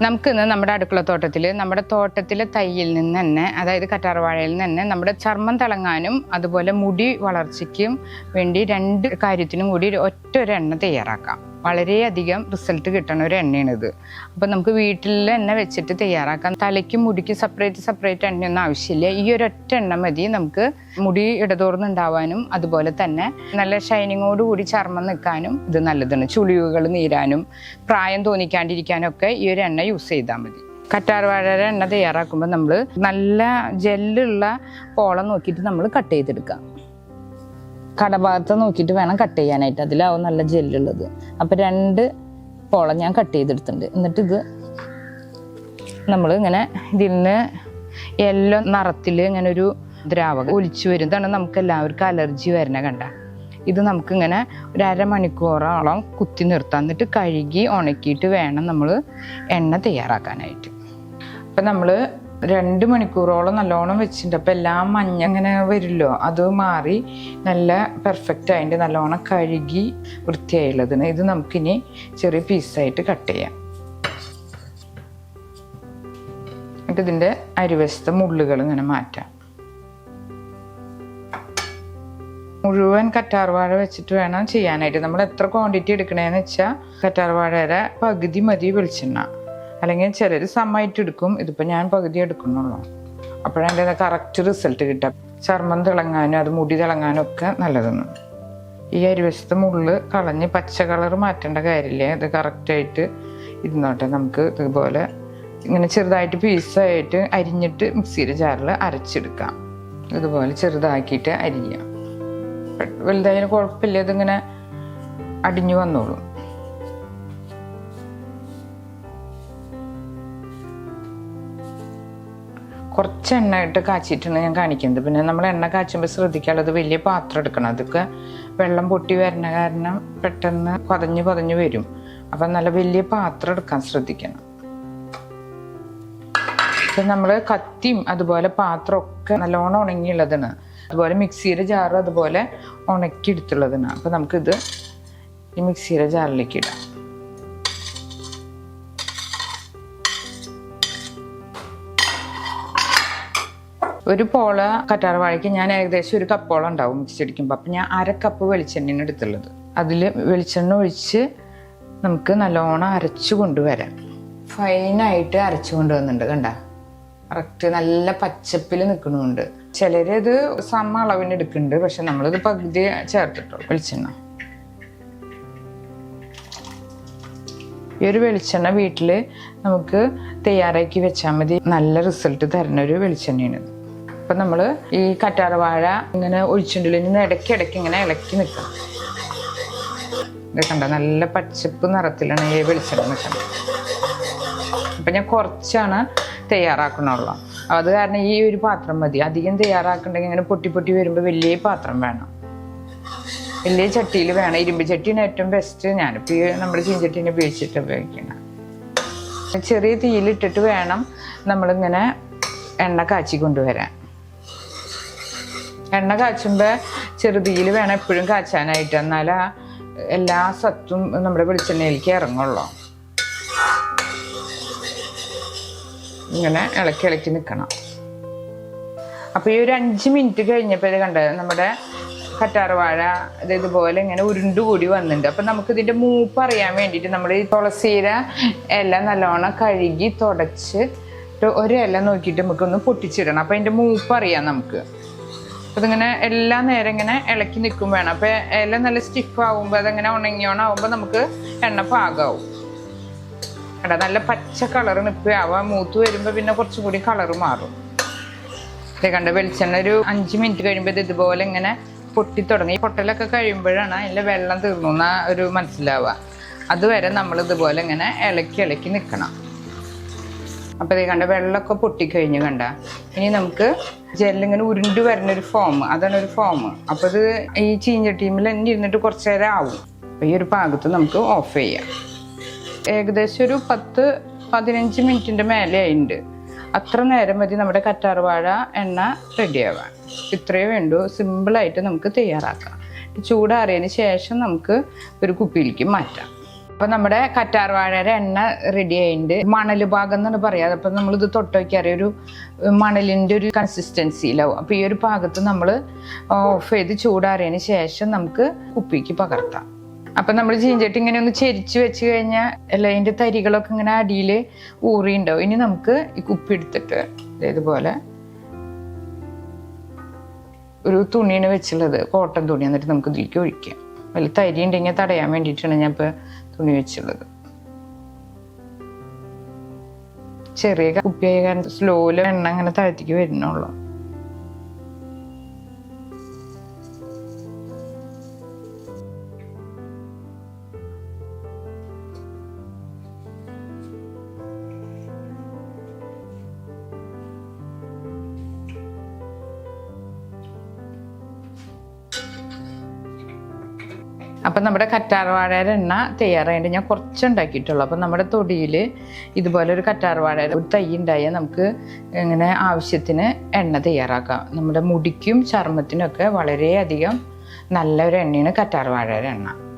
നമുക്ക് ഇന്ന് നമ്മുടെ അടുക്കളത്തോട്ടത്തിൽ നമ്മുടെ തോട്ടത്തിലെ തൈയിൽ നിന്ന് തന്നെ അതായത് കറ്റാർവാഴയിൽ നിന്ന് തന്നെ നമ്മുടെ ചർമ്മം തിളങ്ങാനും അതുപോലെ മുടി വളർച്ചയ്ക്കും വേണ്ടി രണ്ട് കാര്യത്തിനും കൂടി ഒറ്റ ഒരു എണ്ണ തയ്യാറാക്കാം. വളരെയധികം റിസൾട്ട് കിട്ടണ ഒരു എണ്ണയാണിത്. അപ്പം നമുക്ക് വീട്ടിൽ തന്നെ വെച്ചിട്ട് തയ്യാറാക്കാം. തലയ്ക്കും മുടിക്കും സെപ്പറേറ്റ് സെപ്പറേറ്റ് എണ്ണയൊന്നും ആവശ്യമില്ല. ഈ ഒരു ഒറ്റ എണ്ണ മതി. നമുക്ക് മുടി ഇടതോർന്നുണ്ടാവാനും അതുപോലെ തന്നെ നല്ല ഷൈനിങ്ങോട് കൂടി ചർമ്മം നിൽക്കാനും ഇത് നല്ലതാണ്. ചുളിവുകൾ നീരാനും പ്രായം തോന്നിക്കാണ്ടിരിക്കാനും ഒക്കെ ഈ ഒരു എണ്ണ യൂസ് ചെയ്താൽ മതി. കറ്റാർവാഴയുടെ എണ്ണ തയ്യാറാക്കുമ്പോൾ നമ്മൾ നല്ല ജെല്ലുള്ള പോളം നോക്കിയിട്ട് നമ്മൾ കട്ട് ചെയ്തെടുക്കാം. കടഭാഗത്ത് നോക്കിയിട്ട് വേണം കട്ട് ചെയ്യാനായിട്ട്. അതിലാവും നല്ല ജെല്ലുള്ളത് അപ്പം രണ്ട് പോളം ഞാൻ കട്ട് ചെയ്തെടുത്തിട്ടുണ്ട്. എന്നിട്ട് ഇത് നമ്മൾ ഇങ്ങനെ ഇതിൽ നിന്ന് യെല്ലോ നിറത്തിൽ ഇങ്ങനെ ഒരു ദ്രാവകം ഒലിച്ചു വരും. ഇതാണ് നമുക്ക് എല്ലാവർക്കും അലർജി വരണ കണ്ട. ഇത് നമുക്കിങ്ങനെ ഒരു അരമണിക്കൂറോളം കുത്തി നിർത്താം. എന്നിട്ട് കഴുകി ഉണക്കിയിട്ട് വേണം നമ്മൾ എണ്ണ തയ്യാറാക്കാനായിട്ട്. അപ്പം നമ്മൾ രണ്ട് മണിക്കൂറോളം നല്ലോണം വെച്ചിട്ടുണ്ട്. അപ്പം എല്ലാം മഞ്ഞ അങ്ങനെ വരുമല്ലോ അത് മാറി നല്ല പെർഫെക്റ്റ് ആയിട്ട് നല്ലോണം കഴുകി വൃത്തിയായുള്ളതിന് ഇത് നമുക്കിനി ചെറിയ പീസായിട്ട് കട്ട് ചെയ്യാം. എന്നിട്ട് ഇതിന്റെ അരിവശത്തെ മുള്ളുകൾ ഇങ്ങനെ മാറ്റാം. മുഴുവൻ കറ്റാർവാഴ വെച്ചിട്ട് വേണം ചെയ്യാനായിട്ട്. നമ്മൾ എത്ര ക്വാണ്ടിറ്റി എടുക്കണേന്ന് വെച്ചാൽ കറ്റാർവാഴയുടെ പകുതി മതി വെളിച്ചെണ്ണ. അല്ലെങ്കിൽ ചിലർ എടുക്കും ഇതിപ്പോൾ ഞാൻ പകുതി എടുക്കുന്നുള്ളൂ. അപ്പോഴതിന്റെ കറക്റ്റ് റിസൾട്ട് കിട്ടുക. ചർമ്മം തിളങ്ങാനും അത് മുടി തിളങ്ങാനും ഒക്കെ നല്ലതെന്ന്. ഈ അരിവശത്തെ മുള്ള് കളഞ്ഞ് പച്ച കളർ മാറ്റേണ്ട കാര്യമില്ല. ഇത് കറക്റ്റായിട്ട് ഇരുന്നോട്ടെ. നമുക്ക് ഇതുപോലെ ഇങ്ങനെ ചെറുതായിട്ട് പീസായിട്ട് അരിഞ്ഞിട്ട് മിക്സിയുടെ ജാറിൽ അരച്ചെടുക്കാം. ഇതുപോലെ ചെറുതാക്കിയിട്ട് അരിയാം വലുതായാലും കുഴപ്പമില്ല. ഇതിങ്ങനെ അടിഞ്ഞു വന്നോളും. കുറച്ച് എണ്ണ ഇട്ട് കാച്ചിട്ടാണ് ഞാൻ കാണിക്കുന്നത്. പിന്നെ നമ്മൾ എണ്ണ കാച്ചുമ്പോൾ ശ്രദ്ധിക്കാനുള്ളത് വലിയ പാത്രം എടുക്കണം. അതൊക്കെ വെള്ളം പൊട്ടി വരണ കാരണം പെട്ടെന്ന് പതഞ്ഞ് പതഞ്ഞ് വരും. അപ്പം നല്ല വലിയ പാത്രം എടുക്കാൻ ശ്രദ്ധിക്കണം. ഇപ്പം നമ്മൾ കത്തിയും അതുപോലെ പാത്രമൊക്കെ നല്ലോണം ഉണങ്ങിയുള്ളതാണ്. അതുപോലെ മിക്സിയുടെ ജാറും അതുപോലെ ഉണക്കി എടുത്തുള്ളതാണ് അപ്പം നമുക്കിത് ഈ മിക്സിയുടെ ജാറിലേക്ക് ഇടാം. ഒരു പോള കറ്റാർവാഴയ്ക്ക് ഞാൻ ഏകദേശം ഒരു കപ്പോളം ഉണ്ടാവും മിക്സി അടിക്കുമ്പോൾ അപ്പം ഞാൻ അര കപ്പ് വെളിച്ചെണ്ണയാണ് എടുത്തുള്ളത്. അതിൽ വെളിച്ചെണ്ണ ഒഴിച്ച് നമുക്ക് നല്ലോണം അരച്ചു കൊണ്ടുവരാം. ഫൈനായിട്ട് അരച്ചു കൊണ്ടുവന്നിട്ടുണ്ട് കണ്ട? കറക്റ്റ് നല്ല പച്ചപ്പിൽ നിൽക്കണമുണ്ട് ചിലരത് സമ അളവിന് എടുക്കുന്നുണ്ട് പക്ഷെ നമ്മളിത് പകുതി ചേർത്തിട്ടുള്ളൂ വെളിച്ചെണ്ണ. ഈ ഒരു വെളിച്ചെണ്ണ വീട്ടിൽ നമുക്ക് തയ്യാറാക്കി വെച്ചാൽ മതി. നല്ല റിസൾട്ട് തരുന്ന ഒരു വെളിച്ചെണ്ണയാണ് അപ്പം നമ്മൾ ഈ കറ്റാർവാഴ ഇങ്ങനെ ഒഴിച്ചിട്ടുണ്ടല്ലോ ഇടയ്ക്ക് ഇടയ്ക്ക് ഇങ്ങനെ ഇളക്കി നിൽക്കണം ഇത് കണ്ട? നല്ല പച്ചപ്പ് നിറത്തിലാണ് ഈ വെളിച്ചെണ്ണ നിൽക്കുന്നത്. അപ്പം ഞാൻ കുറച്ചാണ് തയ്യാറാക്കണുള്ളൂ അത് കാരണം ഈ ഒരു പാത്രം മതി. അധികം തയ്യാറാക്കണ്ടെങ്കിൽ ഇങ്ങനെ പൊട്ടി പൊട്ടി വരുമ്പോൾ വലിയ പാത്രം വേണം. വലിയ ചട്ടിയിൽ വേണം. ഇരുമ്പ് ചട്ടിയാണ് ഏറ്റവും ബെസ്റ്റ് ഞാനിപ്പോൾ ഈ നമ്മുടെ ചീഞ്ചട്ടീനെ ഉപയോഗിച്ചിട്ട് ഉപയോഗിക്കണം. ചെറിയ തീയിലിട്ടിട്ട് വേണം നമ്മളിങ്ങനെ എണ്ണ കാച്ചി കൊണ്ടുവരാൻ. എണ്ണ കാച്ചുമ്പോൾ ചെറുതിയിൽ വേണം എപ്പോഴും കാച്ചാനായിട്ട്. എന്നാൽ എല്ലാ സത്തും നമ്മുടെ വെളിച്ചെണ്ണയിലേക്ക് ഇറങ്ങുള്ളൂ. ഇങ്ങനെ ഇളക്കി ഇളക്കി നിൽക്കണം അപ്പോൾ ഈ ഒരു അഞ്ച് മിനിറ്റ് കഴിഞ്ഞപ്പോൾ ഇത് കണ്ടത് നമ്മുടെ കറ്റാർവാഴ ഇത് ഇതുപോലെ ഇങ്ങനെ ഉരുണ്ടുകൂടി വന്നിട്ടുണ്ട്. അപ്പം നമുക്ക് ഇതിന്റെ മൂപ്പ് അറിയാൻ വേണ്ടിയിട്ട് നമ്മൾ ഈ തുളസീര ഇല നല്ലോണം കഴുകി തുടച്ച് ഒരു ഇല നോക്കിയിട്ട് നമുക്കൊന്ന് പൊട്ടിച്ചിടണം. അപ്പം അതിന്റെ മൂപ്പ് അറിയാം നമുക്ക്. അപ്പം ഇതിങ്ങനെ എല്ലാ നേരം ഇങ്ങനെ ഇളക്കി നിൽക്കും വേണം. അപ്പം ഇല നല്ല സ്റ്റിഫ് ആകുമ്പോൾ അതങ്ങനെ ഉണങ്ങിയോണാവുമ്പോൾ നമുക്ക് എണ്ണ പാകാവും. എടാ നല്ല പച്ച കളർ നിൽക്കുകയാവുക മൂത്ത് വരുമ്പോൾ പിന്നെ കുറച്ചും കൂടി കളർ മാറും. ഇത് കണ്ട് വെളിച്ചെണ്ണ ഒരു അഞ്ച് മിനിറ്റ് കഴിയുമ്പോൾ ഇത് ഇതുപോലെ ഇങ്ങനെ പൊട്ടി തുടങ്ങി. പൊട്ടലൊക്കെ കഴിയുമ്പോഴാണ് അതിന്റെ വെള്ളം തീർന്നു എന്ന ഒരു മനസ്സിലാവുക. അതുവരെ നമ്മൾ ഇതുപോലെ ഇങ്ങനെ ഇളക്കി ഇളക്കി നിൽക്കണം. അപ്പോൾ ഇത് കണ്ട വെള്ളമൊക്കെ പൊട്ടിക്കഴിഞ്ഞ് കണ്ട? ഇനി നമുക്ക് ജെല്ലിങ്ങനെ ഉരുണ്ട് വരുന്നൊരു ഫോം അതാണ് ഒരു ഫോം അപ്പോൾ ഇത് ഈ ചീഞ്ചട്ടീമിൽ തന്നെ ഇരുന്നിട്ട് കുറച്ച് നേരം ആവും. അപ്പോൾ ഈ ഒരു പാകത്ത് നമുക്ക് ഓഫ് ചെയ്യാം. ഏകദേശം ഒരു പത്ത് പതിനഞ്ച് മിനിറ്റിന്റെ മേലെ ആയിട്ടുണ്ട് അത്ര നേരം മതി നമ്മുടെ കറ്റാർവാഴ എണ്ണ റെഡിയാവാൻ ഇത്രയേ വേണ്ടൂ. സിമ്പിളായിട്ട് നമുക്ക് തയ്യാറാക്കാം. ചൂടാറിയതിന് ശേഷം നമുക്ക് ഒരു കുപ്പിയിലേക്ക് മാറ്റാം. അപ്പൊ നമ്മുടെ കറ്റാർവാഴയുടെ എണ്ണ റെഡി ആയിട്ടുണ്ട് മണൽ ഭാഗം എന്നാണ് പറയാ. അപ്പൊ നമ്മൾ ഇത് തൊട്ട് വയ്ക്കാറിയ ഒരു മണലിന്റെ ഒരു കൺസിസ്റ്റൻസിയിലാവും അപ്പൊ ഈ ഒരു ഭാഗത്ത് നമ്മൾ ഓഫ് ചെയ്ത് ചൂടാറിയതിന് ശേഷം നമുക്ക് കുപ്പിക്ക് പകർത്താം. അപ്പൊ നമ്മൾ ചീഞ്ചട്ടി ഇങ്ങനെ ഒന്ന് ചെരിച്ച് വെച്ച് കഴിഞ്ഞാൽ അല്ല അതിന്റെ തരികളൊക്കെ ഇങ്ങനെ അടിയിൽ ഊറിയുണ്ടാവും. ഇനി നമുക്ക് ഈ കുപ്പി എടുത്തിട്ട് ഇതുപോലെ ഒരു തുണിയാണ് വെച്ചുള്ളത്. കോട്ടൺ തുണി. എന്നിട്ട് നമുക്ക് ഇതിലേക്ക് ഒഴിക്കാം. വലിയ തരി ഉണ്ടെങ്കിൽ തടയാൻ വേണ്ടിയിട്ടാണ് ഞാൻ ഇപ്പോൾ തുണി വെച്ചുള്ളത് ചെറിയ കുപ്പിയായി സ്ലോയിൽ എണ്ണ അങ്ങനെ താഴ്ത്തിക്ക് വരുന്നുള്ളൂ. അപ്പം നമ്മുടെ കറ്റാർവാഴയുടെ എണ്ണ തയ്യാറായിട്ട് ഞാൻ കുറച്ച് ഉണ്ടാക്കിയിട്ടുള്ളൂ അപ്പം നമ്മുടെ തൊടിയിൽ ഇതുപോലെ ഒരു കറ്റാർവാഴയുടെ ഒരു തൈ ഉണ്ടായാൽ നമുക്ക് ഇങ്ങനെ ആവശ്യത്തിന് എണ്ണ തയ്യാറാക്കാം. നമ്മുടെ മുടിക്കും ചർമ്മത്തിനൊക്കെ വളരെയധികം നല്ലൊരു എണ്ണയാണ് കറ്റാർവാഴയുടെ എണ്ണ.